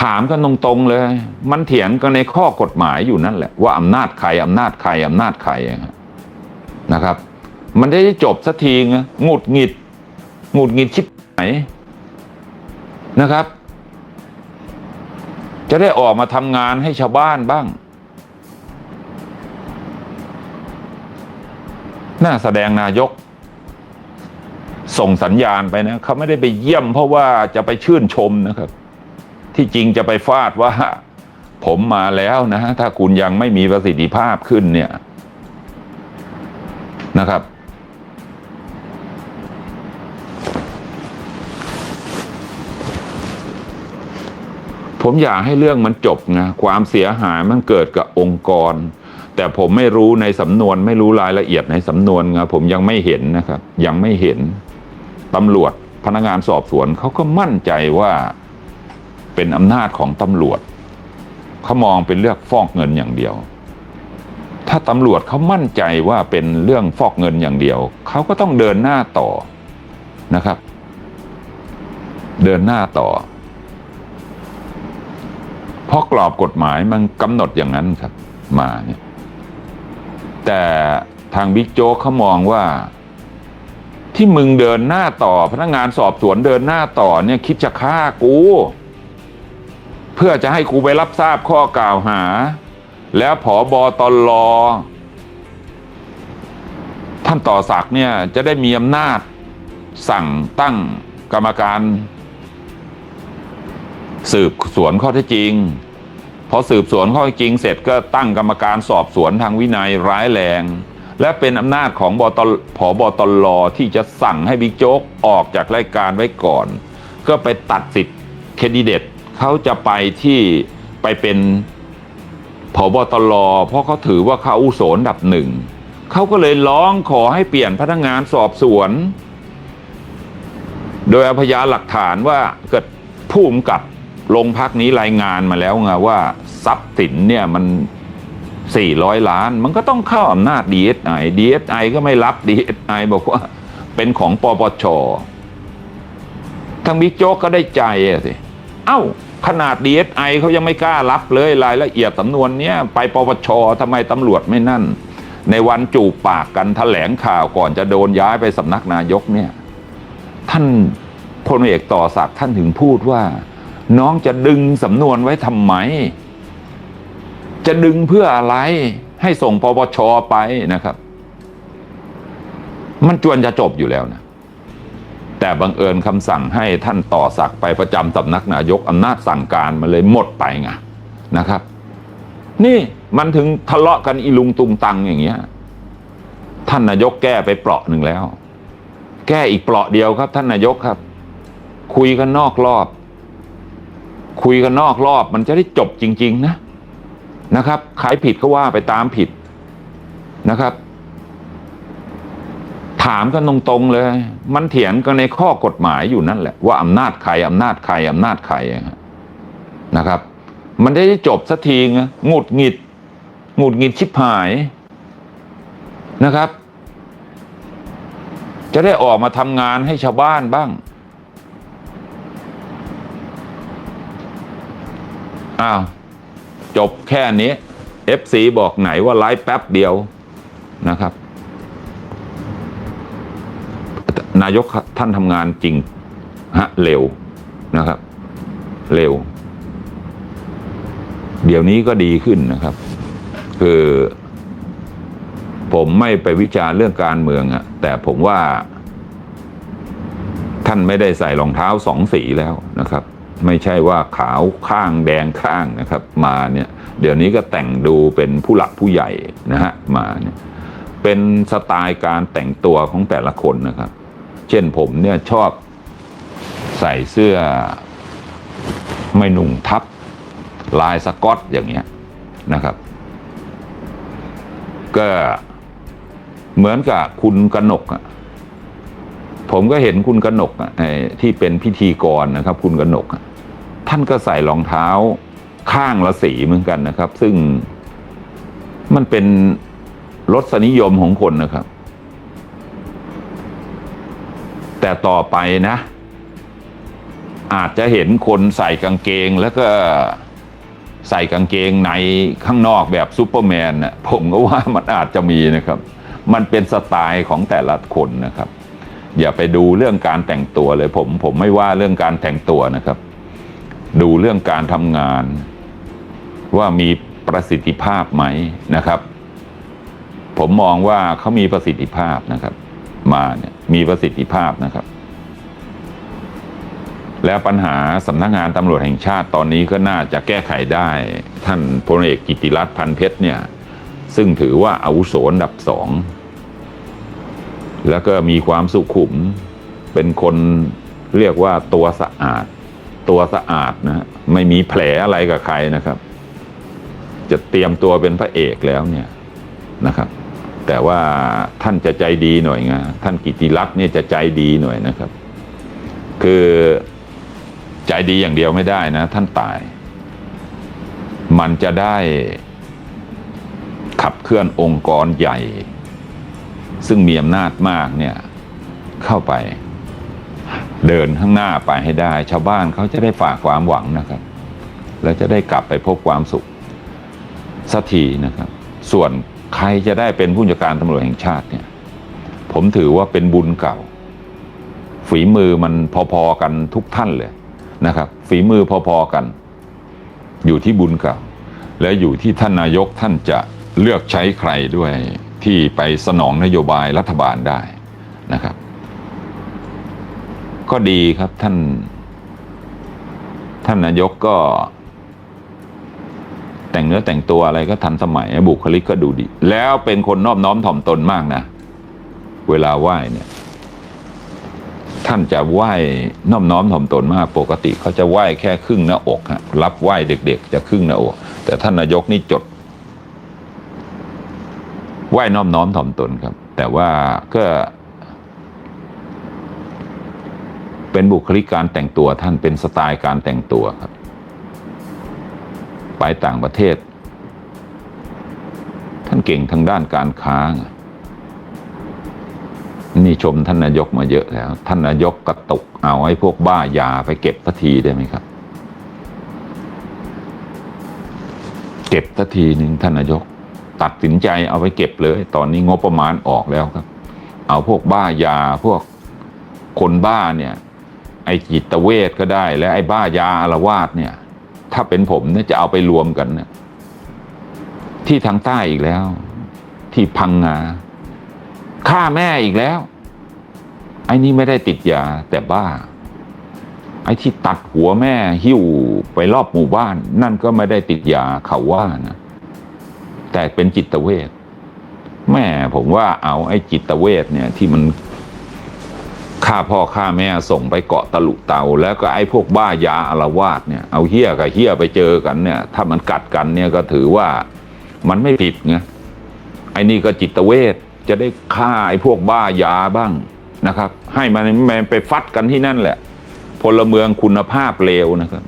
ถามกันตรงๆเลย มันเถียงกันในข้อกฎหมายอยู่นั่นแหละ ว่าอำนาจใครอำนาจใครอำนาจใครนะครับ มันได้จบสักทีงหงุดหงิดหงุดหงิดชิบไหนนะครับ จะได้ออกมาทำงานให้ชาวบ้านบ้าง น่าแสดงนายก ส่งสัญญาณไปนะเขาไม่ได้ไปเยี่ยมเพราะว่าจะไปชื่นชมนะครับ ที่จริงจะไปฟาดว่า ผมมาแล้วนะ ถ้าคุณยังไม่มีประสิทธิภาพขึ้นเนี่ยนะครับ ผมอยากให้เรื่องมันจบนะความเสียหายมันเกิดกับองค์กร แต่ผมไม่รู้ในสำนวนไม่รู้รายละเอียดในสำนวนนะผมยังไม่เห็นนะครับ ยังไม่เห็นตำรวจพนักงานสอบสวนเขาก็มั่นใจว่า เป็นอำนาจของตำรวจเขามองเป็นเรื่องฟอกเงินอย่างเดียว ถ้าตำรวจเขามั่นใจว่าเป็นเรื่องฟอกเงินอย่างเดียวเขาก็ต้องเดินหน้าต่อนะครับ เดินหน้าต่อ เพราะกรอบกฎหมายมันกำหนดอย่างนั้นครับ มาเนี่ยแต่ทางบิ๊กโจ๊กเขามองว่าที่มึงเดินหน้าต่อ พนักงานสอบสวนเดินหน้าต่อเนี่ยคิดจะฆ่ากู เพื่อจะให้กูไปรับทราบข้อกล่าวหา แล้วผอบอตลอท่านต่อศักดิ์เนี่ยจะได้มีอำนาจสั่งตั้งกรรมการ สืบสวนข้อเท็จจริง พอสืบสวนข้อเท็จจริงเสร็จก็ตั้งกรรมการสอบสวนทางวินัยร้ายแรง และเป็นอำนาจของบตผอบตลที่จะสั่งให้บิ๊กโจ๊กออกจากรายการไว้ก่อน ก็ไปตัดสิทธิ์แคนดิเดต เขาจะไปที่ไปเป็นผบตลเพราะเขาถือว่าเขาอาวุโสนดับหนึ่งเขาก็เลยร้องขอให้เปลี่ยนพนักงานสอบสวน โดยเอาพยานหลักฐานว่าเกิดผู้กำกับโรงพักนี้รายงานมาแล้วไงว่าทรัพย์สินเนี่ยมัน 400 ล้าน มันก็ต้องเข้าอำนาจ DSI DSI ก็ไม่รับ DSI บอกว่าเป็นของปปชทางบิ๊กโจ๊กก็ได้ใจสิ เอ้า ขนาด DSI เขายังไม่กล้ารับเลยรายละเอียดสำนวนเนี้ยไปปปชทำไมตำรวจไม่นั่น ในวันจูบปากกันแถลงข่าวก่อนจะโดนย้ายไปสำนักนายกเนี่ย ท่านพลเอกต่อศักดิ์ท่านถึงพูดว่า น้องจะดึงสำนวนไว้ทำไม จะดึงเพื่ออะไรให้ส่งปปชไปนะครับ มันจวนจะจบอยู่แล้วนะ แต่บังเอิญคำสั่งให้ท่านต่อศักไปประจำสำนักนายกอำนาจสั่งการมันเลยหมดไปไงนะครับ นี่มันถึงทะเลาะกันอีลุงตุงตังอย่างเงี้ย ท่านนายกแก้ไปเปราะหนึ่งแล้ว แก้อีกเปราะเดียวครับ ท่านนายกครับ คุยกันนอกรอบ คุยกันนอกรอบ มันจะได้จบจริง ๆ นะนะครับใครผิดก็ว่าไปตามผิดนะครับามกันตรงๆเลย มันเถียงกันในข้อกฎหมายอยู่นั่นแหละว่าอำนาจใครอำนาจใครอำนาจใครนะครับ มันได้จบสักทีไงหงุดหงิดหงุดหงิดชิบหายนะครับ จะได้ออกมาทำงานให้ชาวบ้านบ้าง อ้าว จบแค่นี้ FC บอกไหนว่าไลฟ์แป๊บเดียวนะครับ นายกท่านทำงานจริงฮะเร็วนะครับ เร็ว เดี๋ยวนี้ก็ดีขึ้นนะครับ คือ ผมไม่ไปวิจารณ์เรื่องการเมืองอะแต่ผมว่า ท่านไม่ได้ใส่รองเท้าสองสีแล้วนะครับ ไม่ใช่ว่าขาวข้างแดงข้างนะครับ มาเนี่ย เดี๋ยวนี้ก็แต่งดูเป็นผู้หลักผู้ใหญ่นะฮะมาเนี่ยเป็นสไตล์การแต่งตัวของแต่ละคนนะครับ เช่นผมเนี่ยชอบใส่เสื้อไม่นุ่งทับ ลายสกอตอย่างเงี้ยนะครับ ก็เหมือนกับคุณกนกอะผมก็เห็นคุณกนกอะไอ้ที่เป็นพิธีกรนะครับ คุณกนก ท่านก็ใส่รองเท้าข้างละสีเหมือนกันนะครับ ซึ่งมันเป็นรสนิยมของคนนะครับ แต่ต่อไปนะ อาจจะเห็นคนใส่กางเกงแล้วก็ใส่กางเกงในข้างนอกแบบซูเปอร์แมนนะผมก็ว่ามันอาจจะมีนะครับ มันเป็นสไตล์ของแต่ละคนนะครับ อย่าไปดูเรื่องการแต่งตัวเลยผม ผมไม่ว่าเรื่องการแต่งตัวนะครับ ดูเรื่องการทำงาน ว่ามีประสิทธิภาพไหมนะครับ ผมมองว่าเขามีประสิทธิภาพนะครับ มาเนี่ย มีประสิทธิภาพนะครับ แล้วปัญหาสำนักงานตำรวจแห่งชาติตอนนี้ก็น่าจะแก้ไขได้ ท่านพลเอกกิติรัตน์พันเพชรเนี่ย ซึ่งถือว่าอาวุโสอันดับสองแล้วก็มีความสุขุมเป็นคนเรียกว่าตัวสะอาด ตัวสะอาดนะไม่มีแผลอะไรกับใครนะครับ จะเตรียมตัวเป็นพระเอกแล้วเนี่ยนะครับ แต่ว่าท่านจะใจดีหน่อยไงท่านกิติรัตน์เนี่ยจะใจดีหน่อยนะครับ คือใจดีอย่างเดียวไม่ได้นะ ท่านตาย มันจะได้ขับเคลื่อนองค์กรใหญ่ ซึ่งมีอำนาจมากเนี่ยเข้าไป เดินข้างหน้าไปให้ได้ ชาวบ้านเขาจะได้ฝากความหวังนะครับ แล้วจะได้กลับไปพบความสุขสักทีนะครับ ส่วน ใครจะได้เป็นผู้จัดการตำรวจแห่งชาติเนี่ย ผมถือว่าเป็นบุญเก่า ฝีมือมันพอๆกันทุกท่านเลยนะครับ ฝีมือพอๆกัน อยู่ที่บุญเก่า และอยู่ที่ท่านนายกท่านจะเลือกใช้ใครด้วยที่ไปสนองนโยบายรัฐบาลได้นะครับ ก็ดีครับท่าน ท่านนายกก็ แต่งเนื้อแต่งตัวอะไรก็ทันสมัยบุคลิกก็ดูดี แล้วเป็นคนนอบน้อมถ่อมตนมากนะ เวลาไหว้เนี่ย ท่านจะไหว้น้อมน้อมถ่อมตนมาก ปกติเขาจะไหว้แค่ครึ่งหน้าอกฮะรับไหว้เด็ก ๆ จะครึ่งหน้าอก แต่ท่านนายกนี่จดไหว้น้อมน้อมถ่อมตนครับ แต่ว่าก็เป็นบุคลิกการแต่งตัวท่านเป็นสไตล์การแต่งตัวครับ ไปต่างประเทศ ท่านเก่งทางด้านการค้า นี่ชมท่านนายกมาเยอะแล้ว ท่านนายกกระตุกเอาไอ้พวกบ้ายาไปเก็บสักทีได้ไหมครับ เก็บสักทีหนึ่งท่านนายก ตัดสินใจเอาไปเก็บเลย ตอนนี้งบประมาณออกแล้วครับ เอาพวกบ้ายาพวกคนบ้าเนี่ย ไอ้จิตเวทก็ได้ และไอ้บ้ายาอารวาสเนี่ย ถ้าเป็นผมเนี่ยจะเอาไปรวมกันเนี่ยที่ทางใต้อีกแล้ว ที่พังงาฆ่าแม่อีกแล้ว ไอ้นี่ไม่ได้ติดยาแต่บ้า ไอ้ที่ตัดหัวแม่หิ้วไปรอบหมู่บ้าน นั่นก็ไม่ได้ติดยาเขาว่านะ แต่เป็นจิตเวทแม่ผมว่าเอาไอ้จิตเวทเนี่ย ที่มัน ฆ่าพ่อฆ่าแม่ส่งไปเกาะตะลุเตา แล้วก็ไอ้พวกบ้ายาอารวาสเนี่ยเอาเฮี้ยกับเฮี้ยไปเจอกันเนี่ยถ้ามันกัดกันเนี่ยก็ถือว่ามันไม่ผิดไงไอ้นี่ก็จิตเวทจะได้ฆ่าไอ้พวกบ้ายาบ้างนะครับ ให้มันมันไปฟัดกันที่นั่นแหละ พลเมืองคุณภาพเลวนะครับ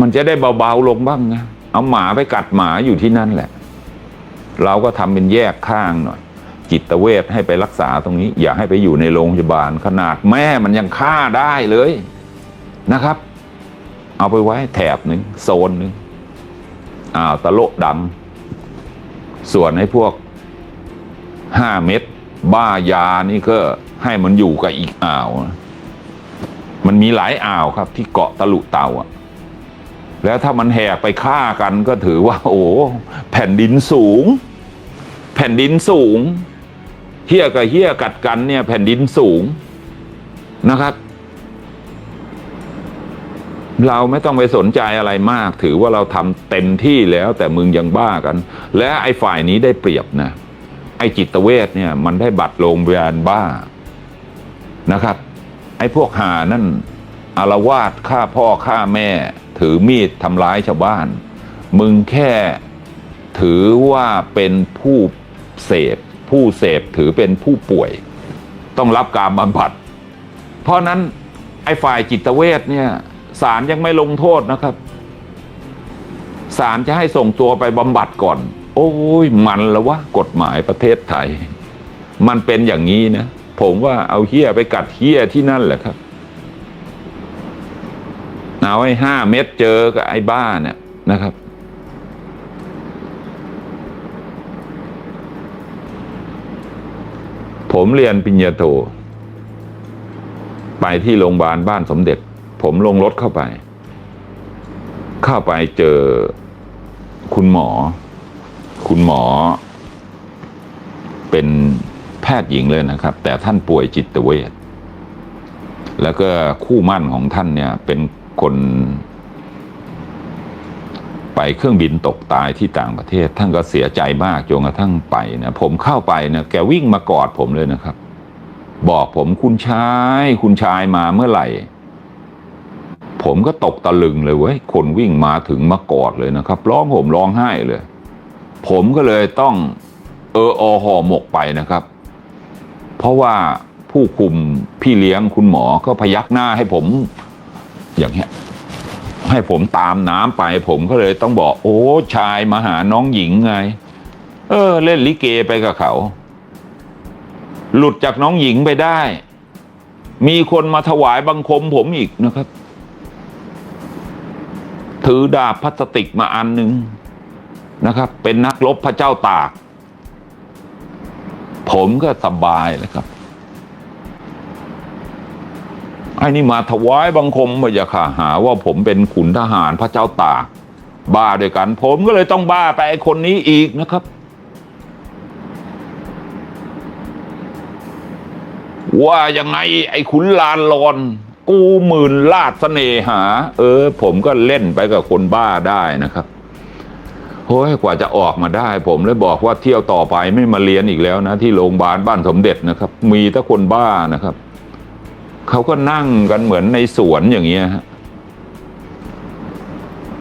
มันจะได้เบาๆลงบ้างนะเอาหมาไปกัดหมาอยู่ที่นั่นแหละ เราก็ทำเป็นแยกข้างหน่อย จิตเวชให้ไปรักษาตรงนี้ อย่าให้ไปอยู่ในโรงพยาบาล ขนาดแม่มันยังฆ่าได้เลยนะครับ เอาไปไว้แถบหนึ่งโซนหนึ่งอ่าวตะโลดำส่วนให้พวกห้าเม็ดบ้ายานี่ก็ให้มันอยู่กับอีกอ่าว มันมีหลายอ่าวครับ ที่เกาะตะลุเตาอะแล้วถ้ามันแหกไปฆ่ากันก็ถือว่า โอ้แผ่นดินสูง แผ่นดินสูง เฮี้ยกับเฮี้ยกัดกันเนี่ยแผ่นดินสูงนะครับ เราไม่ต้องไปสนใจอะไรมาก ถือว่าเราทำเต็มที่แล้ว แต่มึงยังบ้ากัน และไอ้ฝ่ายนี้ได้เปรียบนะไอ้จิตเวชเนี่ยมันได้บัตรโรงพยาบาลบ้านะครับ ไอ้พวกหานั่นอารวาสฆ่าพ่อฆ่าแม่ ถือมีดทำร้ายชาวบ้าน มึงแค่ถือว่าเป็นผู้เสพ ผู้เสพถือเป็นผู้ป่วย ต้องรับการบำบัด เพราะนั้นไอ้ฝ่ายจิตเวชเนี่ยศาลยังไม่ลงโทษนะครับศาลจะให้ส่งตัวไปบำบัดก่อน โอ้ยมันล้ววะกฎหมายประเทศไทย มันเป็นอย่างนี้นะ ผมว่าเอาเฮี้ยไปกัดเฮี้ยที่นั่นแหละครับเอาไอ้ห้าเม็ดเจอกับไอ้บ้าเนี่ยนะครับ ผมเรียนปิญญาโท ไปที่โรงพยาบาลบ้านสมเด็จ ผมลงรถเข้าไป เข้าไปเจอคุณหมอ คุณหมอ เป็นแพทย์หญิงเลยนะครับ แต่ท่านป่วยจิตเวชแล้วก็คู่มั่นของท่านเนี่ยเป็นคน ไปเครื่องบินตกตายที่ต่างประเทศ ท่านก็เสียใจมากจนกระทั่งไปนะผมเข้าไปนะแกวิ่งมากอดผมเลยนะครับ บอกผมคุณชาย คุณชายมาเมื่อไหร่ ผมก็ตกตะลึงเลยเว้ยคนวิ่งมาถึงมากอดเลยนะครับ ร้องห่มร้องไห้เลย ผมก็เลยต้องเอออห่อหมกไปนะครับ เพราะว่าผู้คุมพี่เลี้ยงคุณหมอก็พยักหน้าให้ผมอย่างเงี้ย ให้ผมตามน้ำไป ผมก็เลยต้องบอก โอ้ชายมาหาน้องหญิงไง เออ เล่นลิเกไปกับเขา หลุดจากน้องหญิงไปได้ มีคนมาถวายบังคมผมอีกนะครับ ถือดาบพลาสติกมาอันหนึ่งนะครับ เป็นนักรบพระเจ้าตาก ผมก็สบายเลยครับ ไอ้นี่มาถวายบังคมมายาข่าหาว่าผมเป็นขุนทหารพระเจ้าตากบ้าด้วยกัน ผมก็เลยต้องบ้าไปไอ้คนนี้อีกนะครับ ว่ายังไงไอ้ขุนลานลอน กูหมื่นลาดเสน่หา เออ ผมก็เล่นไปกับคนบ้าได้นะครับโอ้ยกว่าจะออกมาได้ ผมเลยบอกว่าเที่ยวต่อไปไม่มาเรียนอีกแล้วนะ ที่โรงพยาบาลบ้านสมเด็จนะครับ มีแต่คนบ้านะครับ เขาก็นั่งกันเหมือนในสวนอย่างเงี้ยฮะ